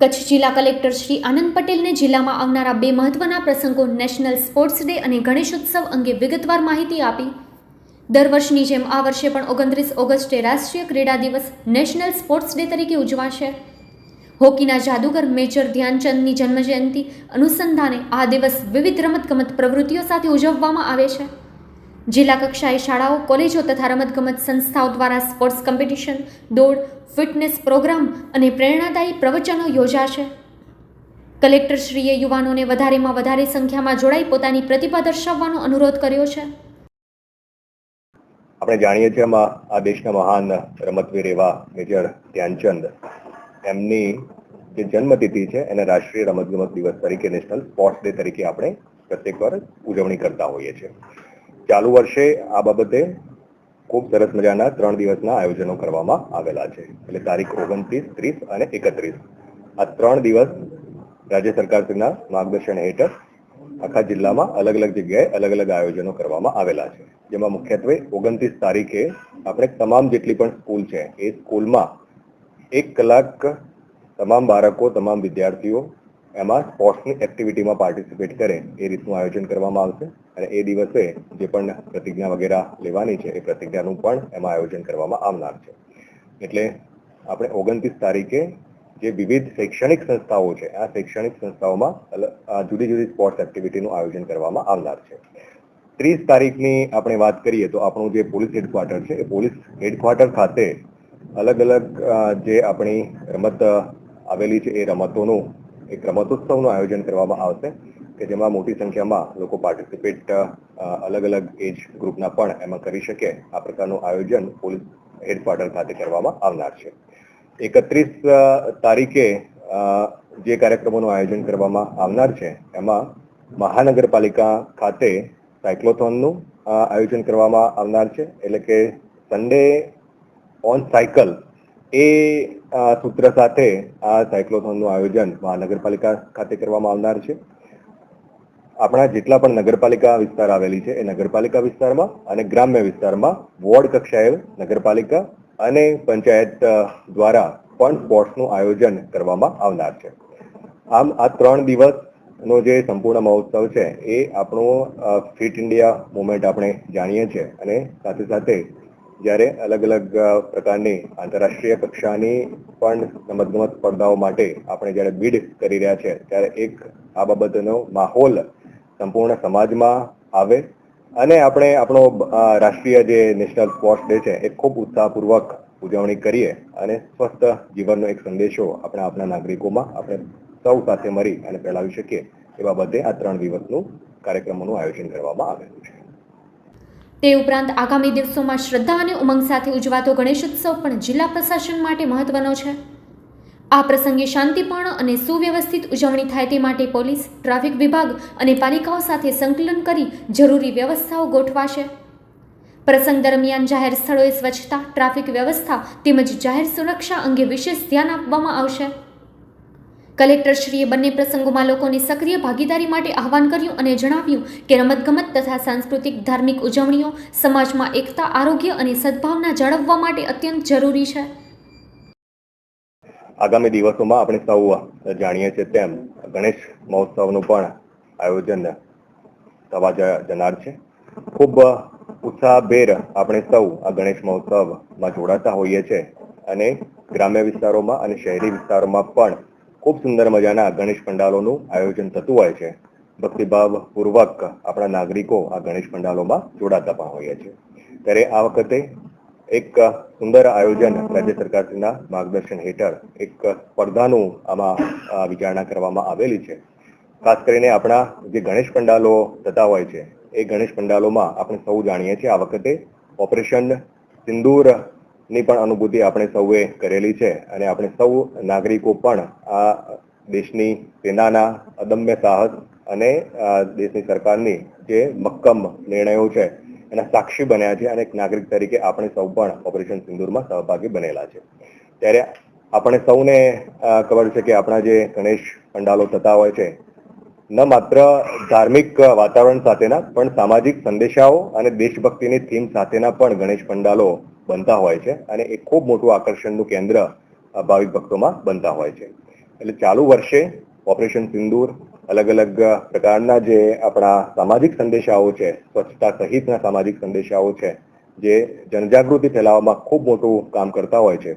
કચ્છ જિલ્લા કલેક્ટર શ્રી આનંદ પટેલને જિલ્લામાં આવનારા બે મહત્વના પ્રસંગો નેશનલ સ્પોર્ટ્સ ડે અને ગણેશોત્સવ અંગે વિગતવાર માહિતી આપી. દર વર્ષની જેમ આ વર્ષે પણ ઓગણત્રીસ ઓગસ્ટે રાષ્ટ્રીય ક્રીડા દિવસ નેશનલ સ્પોર્ટ્સ ડે તરીકે ઉજવાશે. હોકીના જાદુગર મેજર ધ્યાનચંદની જન્મજયંતિ અનુસંધાને આ દિવસ વિવિધ રમતગમત પ્રવૃત્તિઓ સાથે ઉજવવામાં આવે છે. જિલ્લા કક્ષાએ શાળાઓ, કોલેજો તથા રમતગમત સંસ્થાઓ દ્વારા સ્પોર્ટ્સ કોમ્પિટિશન, દોડ, ફિટનેસ પ્રોગ્રામ અને પ્રેરણાદાયી પ્રવચનો યોજાશે. કલેક્ટરશ્રીએ યુવાનોને વધારેમાં વધારે સંખ્યામાં જોડાઈ પોતાની પ્રતિભા દર્શાવવાનો અનુરોધ કર્યો છે. આપણે જાણીએ છીએ આ દેશના મહાન રમતવીર એવા મેજર ધ્યાનચંદ. એમની જે જન્મતિથિ છે, એને રાષ્ટ્રીય રમતગમત દિવસ તરીકે નેશનલ સ્પોર્ટ્સ ડે તરીકે આપણે પ્રત્યેક વાર ઉજવણી કરતા હોઈએ છીએ. ચાલુ વર્ષે આ બાબતે ખૂબ સરસ મજાના ત્રણ દિવસના આયોજનો કરવામાં આવેલા છે. એટલે તારીખ ઓગણત્રીસ, ત્રીસ અને એકત્રીસ. આ ત્રણ દિવસ રાજ્ય સરકારશ્રીના માર્ગદર્શન હેઠળ આખા જિલ્લામાં અલગ અલગ જગ્યાએ અલગ અલગ આયોજનો કરવામાં આવેલા છે. જેમાં મુખ્યત્વે ઓગણત્રીસ તારીખે આપણે તમામ જેટલી પણ સ્કૂલ છે, એ સ્કૂલમાં એક કલાક તમામ બાળકો, તમામ વિદ્યાર્થીઓ એમાં સ્પોર્ટ્સની એક્ટિવિટીમાં પાર્ટિસિપેટ કરે એ રીતનું આયોજન કરવામાં આવશે અને એ દિવસે જે પણ પ્રતિજ્ઞા વગેરે લેવાની છે એ પ્રતિજ્ઞાનું પણ એમાં આયોજન કરવામાં આવનાર છે. એટલે આપણે ઓગણત્રીસ તારીખે જે વિવિધ શૈક્ષણિક સંસ્થાઓ છે, આ શૈક્ષણિક સંસ્થાઓમાં જુદી જુદી સ્પોર્ટ્સ એક્ટિવિટીનું આયોજન કરવામાં આવનાર છે. ત્રીસ તારીખની આપણે વાત કરીએ તો આપણું જે પોલીસ હેડક્વાર્ટર છે એ પોલીસ હેડક્વાર્ટર ખાતે અલગ અલગ જે આપણી રમત આવેલી છે એ રમતોનું એક રમતોત્સવનું આયોજન કરવામાં આવશે, કે જેમાં મોટી સંખ્યામાં લોકો પાર્ટિસિપેટ અલગ અલગ એજ ગ્રુપના પણ એમાં કરી શકે. આ પ્રકારનું આયોજન પોલીસ હેડક્વાર્ટર ખાતે કરવામાં આવનાર છે. એકત્રીસ તારીખે જે કાર્યક્રમોનું આયોજન કરવામાં આવનાર છે, એમાં મહાનગરપાલિકા ખાતે સાયક્લોથોનનું આયોજન કરવામાં આવનાર છે. એટલે કે સન્ડે ઓન સાયકલ એ અ, સૂત્ર સાથે આ સાયક્લોથોનનું આયોજન મહાનગરપાલિકા ખાતે કરવામાં આવનાર છે. આપણા જેટલા પણ નગરપાલિકા વિસ્તાર આવેલી છે એ નગરપાલિકા વિસ્તારમાં અને ગ્રામ્ય વિસ્તારમાં વોર્ડ કક્ષાએ નગરપાલિકા અને પંચાયત દ્વારા પણ સ્પોર્ટ્સનું આયોજન કરવામાં આવનાર છે. આમ આ ત્રણ દિવસનો જે સંપૂર્ણ મહોત્સવ છે એ આપણો ફિટ ઇન્ડિયા મુવમેન્ટ આપણે જાણીએ છીએ અને સાથે સાથે જ્યારે અલગ અલગ પ્રકારની આંતરરાષ્ટ્રીય કક્ષાની પણ રમતગમત સ્પર્ધાઓ માટે આપણે જ્યારે બીડ કરી રહ્યા છે, ત્યારે એક આ બાબતનો માહોલ સંપૂર્ણ સમાજમાં આવે અને આપણે આપણો રાષ્ટ્રીય જે નેશનલ સ્પોર્ટ્સ ડે છે, એ ખૂબ ઉત્સાહપૂર્વક ઉજવણી કરીએ અને સ્વસ્થ જીવનનો એક સંદેશો આપણે આપણા નાગરિકોમાં આપણે સૌ સાથે મળી અને ફેલાવી શકીએ એ બાબતે આ ત્રણ દિવસનું કાર્યક્રમોનું આયોજન કરવામાં આવેલું છે. તે ઉપરાંત આગામી દિવસોમાં શ્રદ્ધા અને ઉમંગ સાથે ઉજવાતો ગણેશોત્સવ પણ જિલ્લા પ્રશાસન માટે મહત્વનો છે. આ પ્રસંગે શાંતિપૂર્ણ અને સુવ્યવસ્થિત ઉજવણી થાય તે માટે પોલીસ, ટ્રાફિક વિભાગ અને પાલિકાઓ સાથે સંકલન કરી જરૂરી વ્યવસ્થાઓ ગોઠવાશે. પ્રસંગ દરમિયાન જાહેર સ્થળોએ સ્વચ્છતા, ટ્રાફિક વ્યવસ્થા તેમજ જાહેર સુરક્ષા અંગે વિશેષ ધ્યાન આપવામાં આવશે. કલેક્ટરશ્રીએ બંને પ્રસંગોમાં લોકોની સક્રિય ભાગીદારી માટે આહવાન કર્યું અને જણાવ્યું કે રમતગમત તથા સાંસ્કૃતિક ધાર્મિક ઉજવણીઓ સમાજમાં એકતા, આરોગ્ય અને સદભાવના જાળવવા માટે અત્યંત જરૂરી છે. આગામી દિવસોમાં આપણે સૌ જાણીએ છીએ તેમ ગણેશ મહોત્સવનું પણ આયોજન થવા જનાર છે. ખૂબ ઉત્સાહભેર આપણે સૌ આ ગણેશ મહોત્સવમાં જોડાતા હોઈએ છીએ અને ગ્રામ્ય વિસ્તારોમાં અને શહેરી વિસ્તારોમાં પણ ખૂબ સુંદર મજાના ગણેશ પંડાલોનું આયોજન થતું હોય છે. ભક્તિભાવ પૂર્વક આપણા નાગરિકો આ ગણેશ પંડાલોમાં જોડાતા પણ હોઈએ છે ત્યારે આ વખતે એક સુંદર આયોજન રાજ્ય સરકારના માર્ગદર્શન હેઠળ એક સ્પર્ધાનું આમાં વિચારણા કરવામાં આવેલી છે. ખાસ કરીને આપણા જે ગણેશ પંડાલો થતા હોય છે, એ ગણેશ પંડાલોમાં આપણે સૌ જાણીએ છીએ આ વખતે ઓપરેશન સિંદૂરની પણ અનુભૂતિ આપણે સૌએ કરેલી છે અને આપણે સૌ નાગરિકો પણ આ દેશની સેનાના અદમ્ય સાહસ અને દેશની સરકારની જે મક્કમ નિર્ણયો છે એના સાક્ષી બન્યા છે અને એક નાગરિક તરીકે આપણે સૌ પણ ઓપરેશન સિંદુરમાં સહભાગી બનેલા છે. ત્યારે આપણે સૌને ખબર છે કે આપણા જે ગણેશ પંડાલો થતા હોય છે, ન માત્ર ધાર્મિક વાતાવરણ સાથેના પણ સામાજિક સંદેશાઓ અને દેશભક્તિની થીમ સાથેના પણ ગણેશ પંડાલો બનતા હોય છે અને એ ખૂબ મોટું આકર્ષણનું કેન્દ્ર ભાવિક ભક્તોમાં બનતા હોય છે. એટલે ચાલુ વર્ષે ઓપરેશન સિંદૂર અલગ અલગ પ્રકારના જે આપણા સામાજિક સંદેશાઓ છે, સ્વચ્છતા સહિતના સામાજિક સંદેશાઓ છે, જે જનજાગૃતિ ફેલાવવામાં ખૂબ મોટું કામ કરતા હોય છે.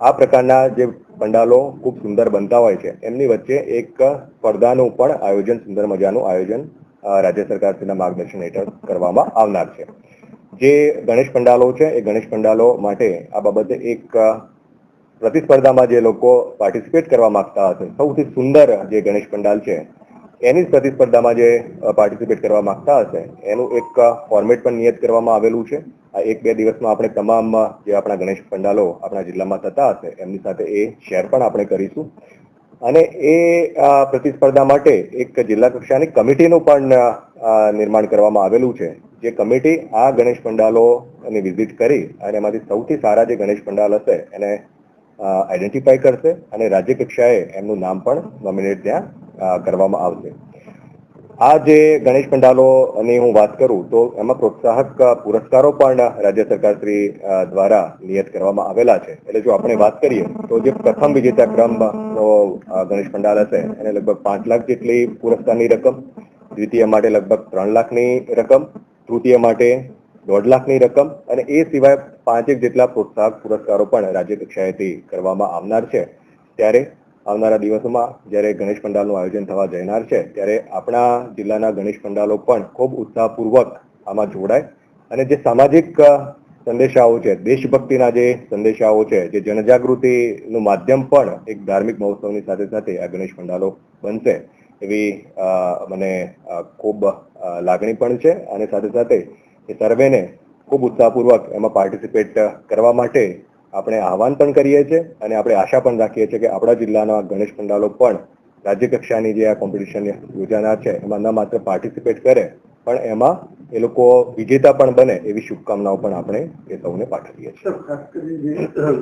આ પ્રકારના જે પંડાલો ખૂબ સુંદર બનતા હોય છે. એમની વચ્ચે એક સ્પર્ધાનું પણ આયોજન, સુંદર મજાનું આયોજન રાજ્ય સરકારશ્રીના માર્ગદર્શન હેઠળ કરવામાં આવનાર છે. જે ગણેશ પંડાલો છે, એ ગણેશ પંડાલો માટે આ બાબતે એક પ્રતિસ્પર્ધામાં જે લોકો પાર્ટિસિપેટ કરવા માંગતા હશે, સૌથી સુંદર જે ગણેશ પંડાલ છે, એની જ પ્રતિસ્પર્ધામાં જે પાર્ટિસિપેટ કરવા માંગતા હશે, એનું એક ફોર્મેટ પણ નિયત કરવામાં આવેલું છે. આ એક બે દિવસમાં આપણે તમામ જે આપણા ગણેશ પંડાલો આપણા જિલ્લામાં થતા હશે, એમની સાથે એ શેર પણ આપણે કરીશું. અને એ પ્રતિસ્પર્ધા માટે એક જિલ્લા કક્ષાની કમિટીનું પણ નિર્માણ કરવામાં આવેલું છે. જે કમિટી આ ગણેશ પંડાલોની વિઝિટ કરી અને એમાંથી સૌથી સારા જે ગણેશ પંડાલ હશે એને આઈડેન્ટિફાઈ કરશે અને રાજ્ય કક્ષાએ એમનું નામ પણ નોમિનેટ ત્યાં કરવામાં આવશે. આ જે ગણેશ પંડાલોની હું વાત કરું તો એમાં પ્રોત્સાહક પુરસ્કારો પણ રાજ્ય સરકાર શ્રી દ્વારા નિયત કરવામાં આવેલા છે. એટલે જો આપણે વાત કરીએ તો જે પ્રથમ વિજેતા ક્રમનો ગણેશ પંડાલ હશે એને લગભગ પાંચ લાખ જેટલી પુરસ્કારની રકમ, દ્વિતીય માટે લગભગ ત્રણ લાખની રકમ તૃતીય માટે દોઢ લાખની રકમ અને એ સિવાય પાંચેક જેટલા પ્રોત્સાહક પુરસ્કારો પણ રાજ્ય કક્ષાએથી કરવામાં આવનાર છે. ત્યારે આવનારા દિવસોમાં જ્યારે ગણેશ પંડાલનું આયોજન થવા જનાર છે, ત્યારે આપણા જિલ્લાના ગણેશ પંડાલો પણ ખૂબ ઉત્સાહપૂર્વક આમાં જોડાય અને જે સામાજિક સંદેશાઓ છે, દેશભક્તિના જે સંદેશાઓ છે, જે જનજાગૃતિનું માધ્યમ પણ એક ધાર્મિક મહોત્સવની સાથે સાથે આ ગણેશ પંડાલો બનશે. એવી મને ખૂબ લાગણી પણ છે અને સાથે સાથે એ સર્વેને ખૂબ ઉત્સાહપૂર્વક એમાં પાર્ટિસિપેટ કરવા માટે આપણે આહવાન પણ કરીએ છીએ અને આપણે આશા પણ રાખીએ છીએ કે આપણા જિલ્લાના ગણેશ પંડાલો પણ રાજ્ય કક્ષાની જે આ કોમ્પિટિશન યોજાનાર છે, એમાં ન માત્ર પાર્ટિસિપેટ કરે, પણ એમાં એ લોકો વિજેતા પણ બને એવી શુભકામનાઓ પણ આપણે એ સૌને પાઠવીએ છીએ. ખાસ કરીને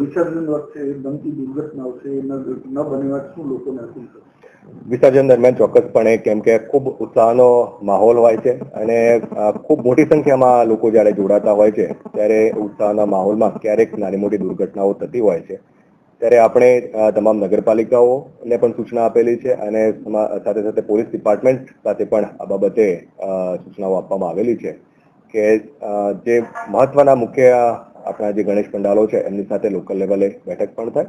વિસર્જન વખતે બનતી દુર્ઘટનાઓ છે ન બનવા શું લોકોને અપીલ વિસર્જન દરમિયાન ચોક્કસપણે કેમ કે ખૂબ ઉત્સાહનો માહોલ હોય છે અને ખૂબ મોટી સંખ્યામાં લોકો જ્યારે જોડાતા હોય છે, ત્યારે ઉત્સાહના માહોલમાં ક્યારેક નાની મોટી દુર્ઘટનાઓ થતી હોય છે. ત્યારે આપણે તમામ નગરપાલિકાઓને પણ સૂચના આપેલી છે અને સાથે સાથે પોલીસ ડિપાર્ટમેન્ટ સાથે પણ આ બાબતે સૂચનાઓ આપવામાં આવેલી છે કે જે મહત્વના મુખ્ય આપણા જે ગણેશ પંડાલો છે, એમની સાથે લોકલ લેવલે બેઠક પણ થાય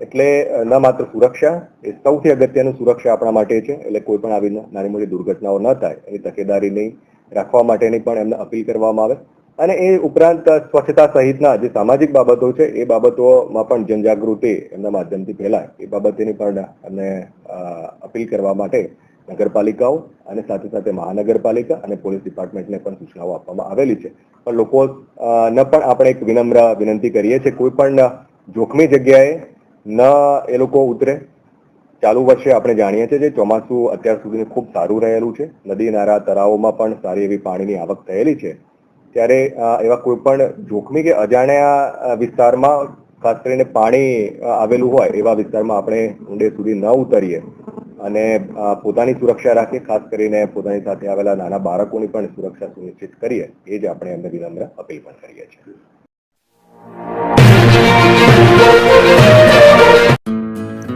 એટલે ન માત્ર સુરક્ષા, એ સૌથી અગત્યનું સુરક્ષા આપણા માટે છે. એટલે કોઈ પણ આવી નાની મોટી દુર્ઘટનાઓ ન થાય. એની તકેદારીની રાખવા માટેની પણ એમને અપીલ કરવામાં આવે. અને એ ઉપરાંત સ્વચ્છતા સહિતના જે સામાજિક બાબતો છે, એ બાબતોમાં પણ જનજાગૃતિ એમના માધ્યમથી ફેલાય. એ બાબતેની પણ એમને અપીલ કરવા માટે નગરપાલિકાઓ અને સાથે સાથે મહાનગરપાલિકા અને પોલીસ ડિપાર્ટમેન્ટને પણ સૂચનાઓ આપવામાં આવેલી છે. પણ લોકો ને પણ આપણે એક વિનમ્ર વિનંતી કરીએ છીએ. કોઈ પણ જોખમી જગ્યાએ ન એ લોકો ઉતરે. ચાલુ વર્ષે આપણે જાણીએ છીએ જે ચોમાસું અત્યાર સુધી ખૂબ સારું રહેલું છે. નદી નારા તળાવોમાં પણ સારી એવી પાણીની આવક થયેલી છે. ત્યારે એવા કોઈ પણ જોખમી કે અજાણ્યા વિસ્તારમાં ખાસ કરીને પાણી આવેલું હોય એવા વિસ્તારમાં આપણે ઊંડે સુધી ન ઉતરીએ. અને પોતાની સુરક્ષા રાખીએ, ખાસ કરીને પોતાની સાથે આવેલા નાના બાળકોની પણ સુરક્ષા સુનિશ્ચિત કરીએ. એ જ આપણે એમને વિનમ્ર અપીલ પણ કરીએ છીએ.